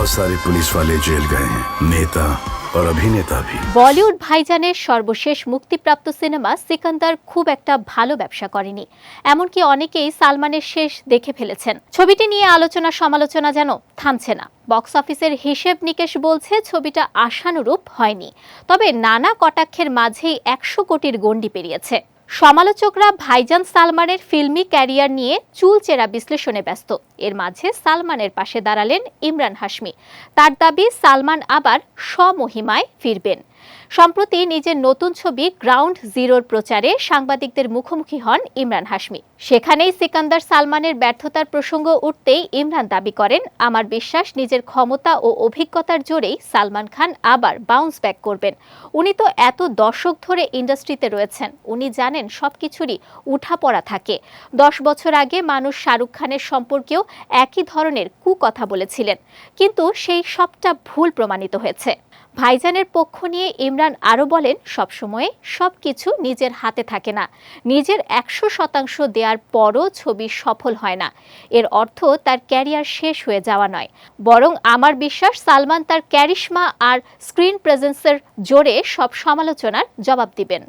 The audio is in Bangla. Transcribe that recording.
बहुत सारे पुलिस वाले जेल गए हैं नेता और अभिनेता भी বলিউড ভাইজানের সর্বশেষ মুক্তিপ্রাপ্ত সিনেমা সিকান্দার খুব একটা ভালো ব্যবসা করেনি এমনকি অনেকেই সালমানের শেষ দেখে ফেলেছেন ছবিটি নিয়ে আলোচনা সমালোচনা যেন থামছে না বক্স অফিসের হিসেব নিকেশ বলছে ছবিটা আশানুরূপ হয়নি তবে নানা কটাক্ষের মাঝেই একশো কোটির গণ্ডি পেরিয়েছে সমালোচকরা ভাইজান সালমানের ফিল্মি ক্যারিয়ার নিয়ে চুলচেরা বিশ্লেষণে ব্যস্ত। এর মাঝে সালমানের পাশে দাঁড়ালেন ইমরান হাশমি। তার দাবি, সালমান আবার স্বমহিমায় ফিরবেন। সম্প্রতি নিজের নতুন ছবি গ্রাউন্ড জিরোর প্রচারে সাংবাদিকদের মুখোমুখি হন ইমরান হাশমি। সেখানেই সিকান্দার সালমানের ব্যর্থতার প্রসঙ্গ উঠতেই ইমরান দাবি করেন, আমার বিশ্বাস, নিজের ক্ষমতা ও অভিজ্ঞতার জোরেই সালমান খান আবার বাউন্স ব্যাক করবেন। উনি তো এত দশক ধরে ইন্ডাস্ট্রিতে রয়েছেন। উনি জানেন সব সবকিছুরই উঠাপড়া থাকে। দশ বছর আগে মানুষ শাহরুখ খানের সম্পর্কেও একই ধরনের কুকথা বলেছিলেন। কিন্তু সেই সবটা ভুল প্রমাণিত হয়েছে। ভাইজানের পক্ষ নিয়ে ইমরান আরও বলেন, সবসময় সব কিছু নিজের হাতে থাকে না। নিজের একশো শতাংশ দেওয়ার পরও ছবি সফল হয় না। এর অর্থ তার ক্যারিয়ার শেষ হয়ে যাওয়া নয়। বরং আমার বিশ্বাস, সালমান তার ক্যারিশমা আর স্ক্রিন প্রেজেন্সের জোরে সব সমালোচনার জবাব দিবেন।